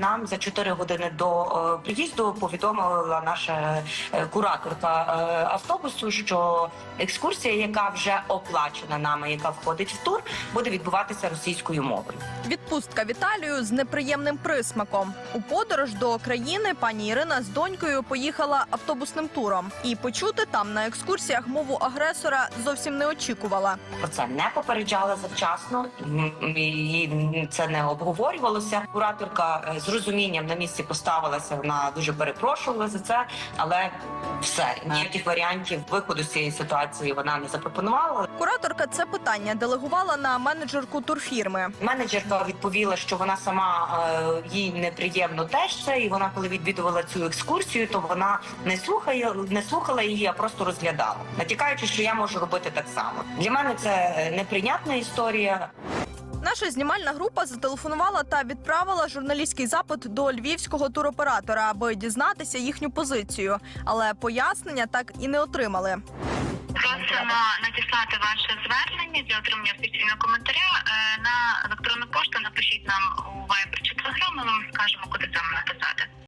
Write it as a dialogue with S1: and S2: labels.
S1: нам за 4 години до е, приїзду повідомила наша е, кураторка е, автобусу, що екскурсія, яка вже оплачена нами, яка входить в тур, буде відбуватися російською мовою.
S2: Відпустка в Італію з неприємним присмаком. У подорож до країни пані Ірина з донькою поїхала автобусним туром, і почути там на екскурсіях мову агресора зовсім не очікувала.
S1: Про це не попереджали завчасно, і це не обговорювалося. Кураторка з розумінням на місці поставилася. Вона дуже перепрошувала за це, але все ніяких варіантів виходу з цієї ситуації вона не запропонувала.
S2: Кураторка це питання делегувала на менеджерку турфірми.
S1: Менеджерка відповіла, що вона сама е, їй неприємно теж це, і вона, коли відвідувала цю екскурсію, то вона не слухає, не слухала її, а просто розглядала, натякаючи, що я можу робити так само. Для мене це е, неприйнятна історія.
S2: Наша знімальна група зателефонувала та відправила журналістський запит до львівського туроператора, аби дізнатися їхню позицію, але пояснення так і не отримали.
S3: Просимо надіслати ваше звернення для отримання офіційного коментаря е, на електронну пошту. Напишіть нам у Viber чи Telegram, Ми вам скажемо, куди там написати.